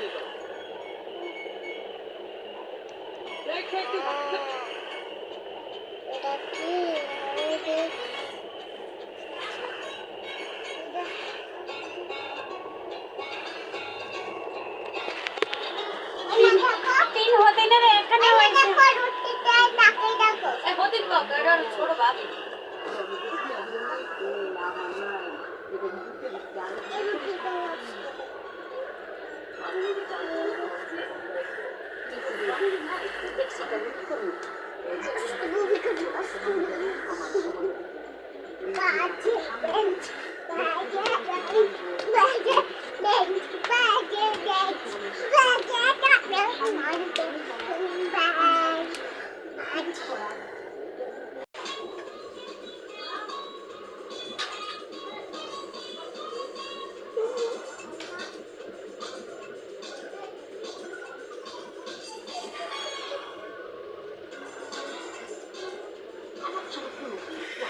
এটা কি তিন হতে না এখানে হয়েছে হতে ছোট বাপ قاعد 저거 보고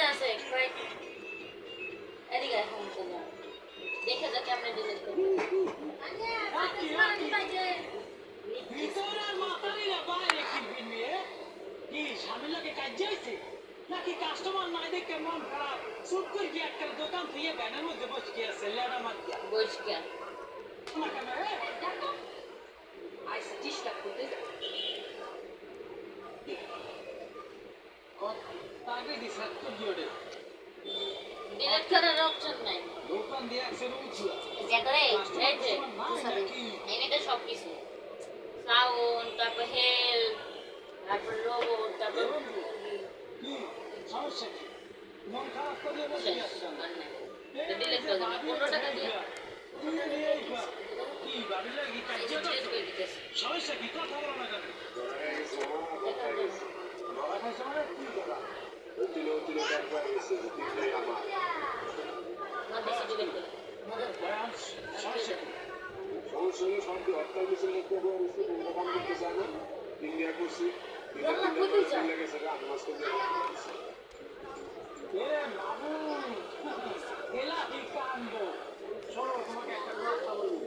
লেভেলটা শেষ করো। বিশ নম্বর লেভেলটা শেষ না আরেকটা কথা বলব না। কেউ যদি আরেকটা কথা কইছে, তিনবারই চালাক দিব। ইয়ার নতুন আরেকটা প্ল্যান করে দিলাম। বিয়েও করে এসেছিস কে যে যার যার জায়গায় যা। এনা বিষয়ে এই ব্যাগটা মুছা দে না শান্তি চুম্মা দিতে আছে কয়েক এদিকে এখন দেখে যা কেমনে ডিলিট করব ভিতরে মাতারিরা বাইরে কিনবি নিয়ে কি স্বামীলাকে কাজ যাইছে নাকি কাস্টমার নাই দেখে মন খারাপ চুপ করে একটা দোকান থেকে ব্যানের মধ্যে বসে আছে লেডা বইস না কেন কিছু সাউন্ড তারপর হেল্প তারপর রোবট তারপর সমস্যা কি? মন খারাপ করে বসে আছে ডিলিট করে দিলাম পনেরো টাকা দিয়ে। কি ভাবি লাগি? কাজ ডিলিট করে দিতেছি। সমস্যা কি? কথা বলো না কেন? সমস্যা শান্তি হত্যা মিছিল মুক্ত হয়ে গেছে, তোমরা করতে চাও না? ইন্ডিয়া করছি। করে তোমাকে একটা কথা বলব